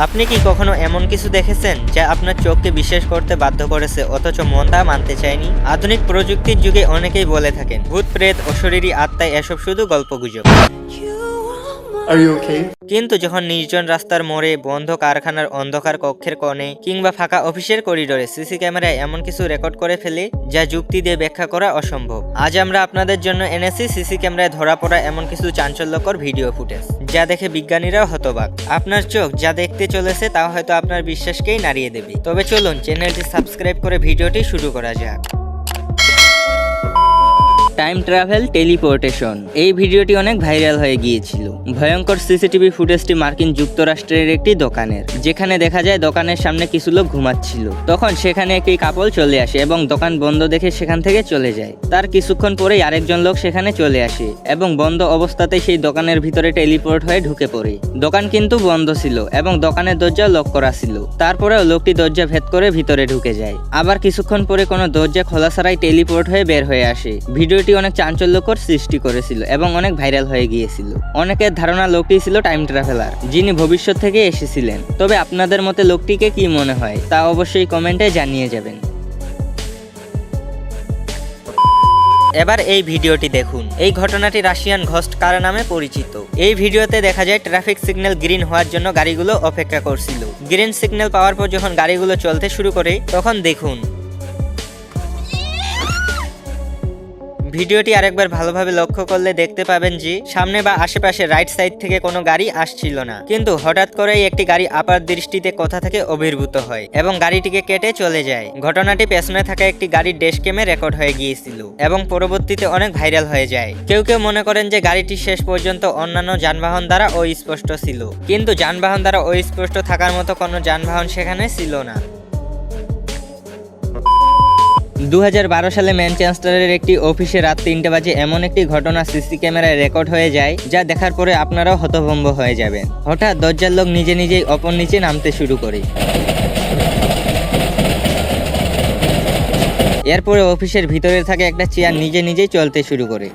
আপনি কি কখনো এমন কিছু দেখেছেন যা আপনার চোখকে বিশ্বাস করতে বাধ্য করেছে অথচ মন তা মানতে চায়নি আধুনিক প্রযুক্তির যুগে অনেকেই বলে থাকেন ভূত প্রেত অশরীরী আত্মায় এসব শুধু গল্পগুজব? কিন্তু যখন নির্জন রাস্তার মোড়ে বন্ধ কারখানার অন্ধকার কক্ষের কোণে কিংবা ফাঁকা অফিসের করিডোরে সিসি ক্যামেরায় এমন কিছু রেকর্ড করে ফেলে, যা যুক্তি দিয়ে ব্যাখ্যা করা অসম্ভব। আজ আমরা আপনাদের জন্য এনেছি সিসি ক্যামেরায় ধরা পড়া এমন কিছু চাঞ্চল্যকর ভিডিও ফুটেজ, যা দেখে বিজ্ঞানীরাও হতবাক। আপনার চোখ যা দেখতে চলেছে তা হয়তো আপনার বিশ্বাসকেই নাড়িয়ে দেবে। তবে চলুন চ্যানেলটি সাবস্ক্রাইব করে ভিডিওটি শুরু করা যাক। টাইম ট্রাভেল টেলিপোর্টেশন এই ভিডিওটি অনেক ভাইরাল হয়ে গিয়েছিল। ভয়ঙ্কর সিসিটিভি ফুটেজটি মার্কিন যুক্তরাষ্ট্রের একটি দোকানের, যেখানে দেখা যায় দোকানের সামনে কিছু লোক ঘুমাচ্ছিল। তখন সেখানে একটি কাপল চলে আসে এবং দোকান বন্ধ দেখে সেখান থেকে চলে যায়। তার কিছুক্ষণ পরেই আরেকজন লোক সেখানে চলে আসে এবং বন্ধ অবস্থাতে সেই দোকানের ভিতরে টেলিপোর্ট হয়ে ঢুকে পড়ে। দোকান কিন্তু বন্ধ ছিল এবং দোকানের দরজা লক করা ছিল। তারপরেও লোকটি দরজা ভেদ করে ভিতরে ঢুকে যায়। আবার কিছুক্ষণ পরে কোনো দরজা খোলা ছাড়াই টেলিপোর্ট হয়ে বের হয়ে আসে। ভিডিওটি অনেক চাঞ্চল্যকর সৃষ্টি করেছিল এবং অনেক ভাইরাল হয়ে গিয়েছিল। অনেকের ধারণা লোকটি ছিল টাইম ট্রাভেলার, যিনি ভবিষ্যৎ থেকে এসেছিলেন। তবে আপনাদের মতে লোকটিকে কি মনে হয়, তা অবশ্যই কমেন্টে জানিয়ে যাবেন। এবার এই ভিডিওটি দেখুন। এই ঘটনাটি রাশিয়ান ঘস্ট কার নামে পরিচিত? এই ভিডিওতে দেখা যায়, ট্রাফিক সিগন্যাল গ্রিন হওয়ার জন্য গাড়িগুলো অপেক্ষা করছিল। গ্রিন সিগন্যাল পাওয়ার পর যখন গাড়িগুলো চলতে শুরু করে, তখন দেখুন ভিডিওটি আরেকবার ভালোভাবে লক্ষ্য করলে দেখতে পাবেন যে সামনে বা আশেপাশে রাইট সাইড থেকে কোনো গাড়ি আসছিল না। কিন্তু হঠাৎ করেই একটি গাড়ি আপার দৃষ্টিতে কোথা থেকে অভিভূত হয় এবং গাড়িটিকে কেটে চলে যায়। ঘটনাটি পেছনে থাকা একটি গাড়ির ড্যাশ ক্যামে রেকর্ড হয়ে গিয়েছিল এবং পরবর্তীতে অনেক ভাইরাল হয়ে যায়। কেউ কেউ মনে করেন যে গাড়িটি শেষ পর্যন্ত অন্যান্য যানবাহন দ্বারা অস্পষ্ট ছিল। কিন্তু যানবাহন দ্বারা অস্পষ্ট থাকার মতো কোনো যানবাহন সেখানে ছিল না। দু হাজার বারো সালে ম্যানচেস্টারের একটি অফিসে রাত তিনটে বাজে এমন একটি ঘটনা সিসি ক্যামেরায় রেকর্ড হয়ে যায়, যা দেখার পরে আপনারাও হতভম্ব হয়ে যাবেন। হঠাৎ দরজার লোক নিজে নিজেই অপর নিচে নামতে শুরু করে। এরপরে অফিসের ভিতরে থাকে একটা চেয়ার নিজে নিজেই চলতে শুরু করে।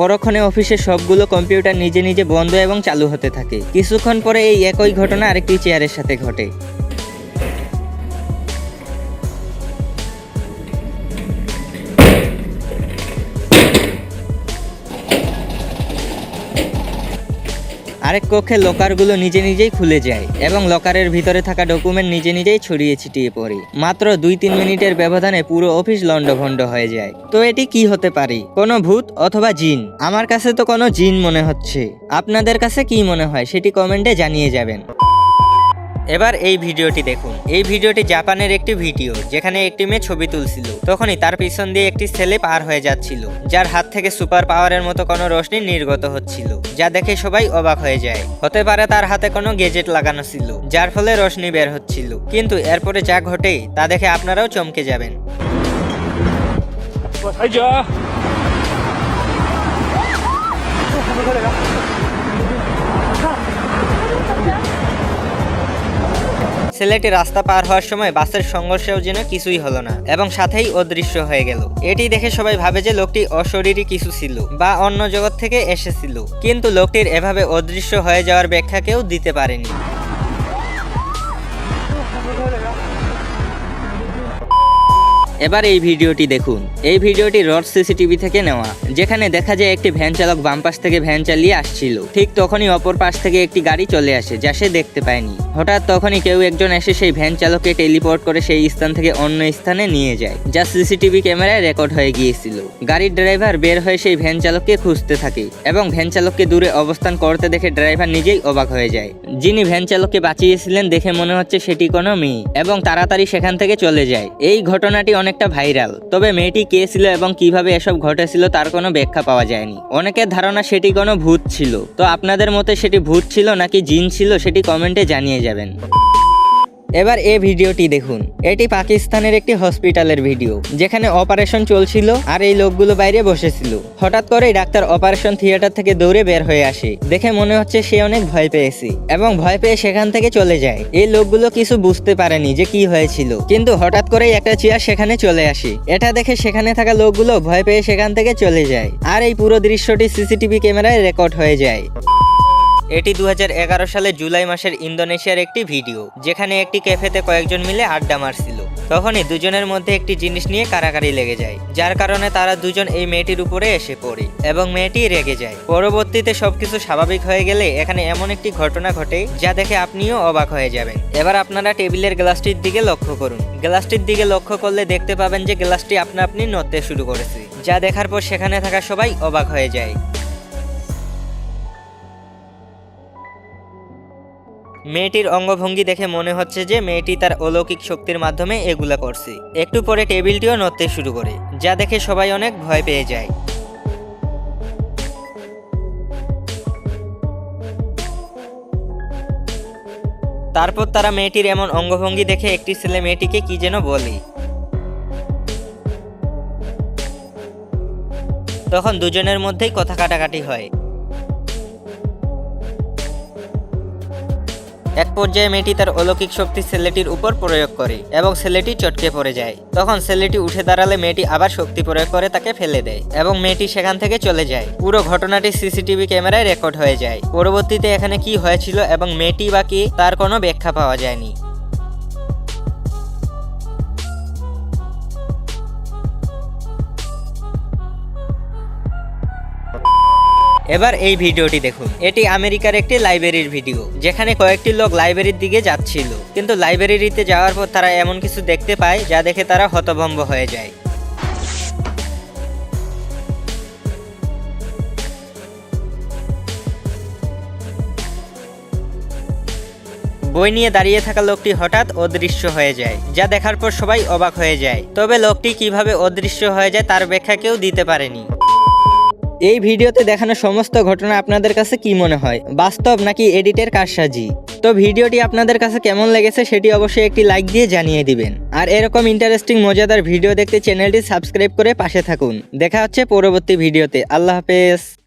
পরক্ষণে অফিসের সবগুলো কম্পিউটার নিজে নিজে বন্ধ এবং চালু হতে থাকে। কিছুক্ষণ পরে এই একই ঘটনা আরেকটি চেয়ারের সাথে ঘটে। আরেক কক্ষে লকারগুলো নিজে নিজেই খুলে যায় এবং লকারের ভিতরে থাকা ডকুমেন্ট নিজে নিজেই ছড়িয়ে ছিটিয়ে পড়ে। মাত্র দুই তিন মিনিটের ব্যবধানে পুরো অফিস লন্ডভন্ড হয়ে যায়। তো এটি কি হতে পারে? কোনো ভূত অথবা জিন? আমার কাছে তো কোনো জিন মনে হচ্ছে। আপনাদের কাছে কি মনে হয় সেটি কমেন্টে জানিয়ে যাবেন। এবার এই ভিডিওটি দেখুন। এই ভিডিওটি জাপানের একটি ভিডিও, যেখানে একটি মেয়ে ছবি তুলছিল। তখনই তার পিছন দিয়ে একটি ছেলে পার হয়ে যাচ্ছিল, যার হাত থেকে সুপার পাওয়ারের মতো কোনো রোশনি নির্গত হচ্ছিল, যা দেখে সবাই অবাক হয়ে যায়। হতে পারে তার হাতে কোনো গেজেট লাগানো ছিল, যার ফলে রোশনি বের হচ্ছিল। কিন্তু এরপরে যা ঘটে, তা দেখে আপনারাও চমকে যাবেন। 我 ছেলেটি রাস্তা পার হওয়ার সময় বাসের সংঘর্ষেও যেন কিছুই হলো না, এবং সাথেই অদৃশ্য হয়ে গেল। এটি দেখে সবাই ভাবে যে লোকটি অশরীরী কিছু ছিল বা অন্য জগৎ থেকে এসেছিল, কিন্তু লোকটির এভাবে অদৃশ্য হয়ে যাওয়ার ব্যাখ্যা কেউ দিতে পারেনি। এবার এই ভিডিওটি দেখুন। এই ভিডিওটি রড সিসিটিভি থেকে নেওয়া, যেখানে দেখা যায় একটি ভ্যান চালক বাম পাশ থেকে ভ্যান চালিয়ে আসছিল। ঠিক তখনই অপর পাশ থেকে একটি গাড়ি চলে আসে, যা সে দেখতে পায়নি। হঠাৎ তখনই কেউ একজন এসে সেই ভ্যান চালককে টেলিপোর্ট করে সেই স্থান থেকে অন্য স্থানে নিয়ে যায়, যা সিসিটিভি ক্যামেরায় রেকর্ড হয়ে গিয়েছিল। গাড়ির ড্রাইভার বের হয়ে সেই ভ্যান চালককে খুঁজতে থাকে এবং ভ্যান চালককে দূরে অবস্থান করতে দেখে ড্রাইভার নিজেই অবাক হয়ে যায়। যিনি ভ্যান চালককে বাঁচিয়েছিলেন দেখে মনে হচ্ছে সেটি কোনো মেয়ে, এবং তাড়াতাড়ি সেখান থেকে চলে যায়। এই ঘটনাটি অনেকটা ভাইরাল। তবে মেয়েটি কে ছিল এবং কীভাবে এসব ঘটেছিল তার কোনো ব্যাখ্যা পাওয়া যায়নি। অনেকের ধারণা সেটি কোনো ভূত ছিল। তো আপনাদের মতে সেটি ভূত ছিল নাকি জিন ছিল সেটি কমেন্টে জানিয়ে যাবেন। এবার এই ভিডিওটি দেখুন। এটি পাকিস্তানের একটি হসপিটালের ভিডিও, যেখানে অপারেশন চলছিল আর এই লোকগুলো বাইরে বসেছিল। হঠাৎ করেই ডাক্তার অপারেশন থিয়েটার থেকে দৌড়ে বের হয়ে আসে। দেখে মনে হচ্ছে সে অনেক ভয় পেয়েছে এবং ভয় পেয়ে সেখান থেকে চলে যায়। এই লোকগুলো কিছু বুঝতে পারেনি যে কি হয়েছিল, কিন্তু হঠাৎ করেই একটা চেয়ার সেখানে চলে আসে। এটা দেখে সেখানে থাকা লোকগুলো ভয় পেয়ে সেখান থেকে চলে যায়। আর এই পুরো দৃশ্যটি সিসিটিভি ক্যামেরায় রেকর্ড হয়ে যায়। এটি দু হাজার এগারো সালে জুলাই মাসের ইন্দোনেশিয়ার একটি ভিডিও, যেখানে একটি ক্যাফেতে কয়েকজন মিলে আড্ডা মারছিল। তখনই দুজনের মধ্যে একটি জিনিস নিয়ে কারাকারি লেগে যায়, যার কারণে তারা দুজন এই মেয়েটির উপরে এসে পড়ে এবং মেয়েটি রেগে যায়। পরবর্তীতে সবকিছু স্বাভাবিক হয়ে গেলে এখানে এমন একটি ঘটনা ঘটে, যা দেখে আপনিও অবাক হয়ে যাবেন। এবার আপনারা টেবিলের গ্লাসটির দিকে লক্ষ্য করুন। গ্লাসটির দিকে লক্ষ্য করলে দেখতে পাবেন যে গ্লাসটি আপনা আপনি নড়তে শুরু করেছে, যা দেখার পর সেখানে থাকা সবাই অবাক হয়ে যায়। মেয়েটির অঙ্গভঙ্গি দেখে মনে হচ্ছে যে মেয়েটি তার অলৌকিক শক্তির মাধ্যমে এগুলা করছে। একটু পরে টেবিলটিও নড়তে শুরু করে, যা দেখে সবাই অনেক ভয় পেয়ে যায়। তারপর তারা মেয়েটির এমন অঙ্গভঙ্গি দেখে একটি ছেলে মেয়েটিকে কি যেন বলে। তখন দুজনের মধ্যেই কথা কাটাকাটি হয়। এক পর্যায়ে মেয়েটি তার অলৌকিক শক্তি ছেলেটির উপর প্রয়োগ করে এবং ছেলেটি চটকে পড়ে যায়। তখন ছেলেটি উঠে দাঁড়ালে মেয়েটি আবার শক্তি প্রয়োগ করে তাকে ফেলে দেয় এবং মেয়েটি সেখান থেকে চলে যায়। পুরো ঘটনাটি সিসিটিভি ক্যামেরায় রেকর্ড হয়ে যায়। পরবর্তীতে এখানে কি হয়েছিল এবং মেয়েটি বা কি তার কোনো ব্যাখ্যা পাওয়া যায়নি। এবার এই ভিডিওটি দেখুন। এটি আমেরিকার একটি লাইব্রেরির ভিডিও, যেখানে কয়েকটি লোক লাইব্রেরির দিকে যাচ্ছিল। কিন্তু লাইব্রেরিতে যাওয়ার পর তারা এমন কিছু দেখতে পায় যা দেখে তারা হতভম্ব হয়ে যায়। বই নিয়ে দাঁড়িয়ে থাকা লোকটি হঠাৎ অদৃশ্য হয়ে যায়, যা দেখার পর সবাই অবাক হয়ে যায়। তবে লোকটি কীভাবে অদৃশ্য হয়ে যায় তার ব্যাখ্যা কেউ দিতে পারেনি। এই ভিডিওতে দেখানো সমস্ত ঘটনা আপনাদের কাছে কি মনে হয়? বাস্তব নাকি এডিটের কারসাজি? তো ভিডিওটি আপনাদের কাছে কেমন লেগেছে সেটি অবশ্যই একটি লাইক দিয়ে জানিয়ে দিবেন। আর এরকম ইন্টারেস্টিং মজাদার ভিডিও দেখতে চ্যানেলটি সাবস্ক্রাইব করে পাশে থাকুন। দেখা হচ্ছে পরবর্তী ভিডিওতে। আল্লাহ হাফেজ।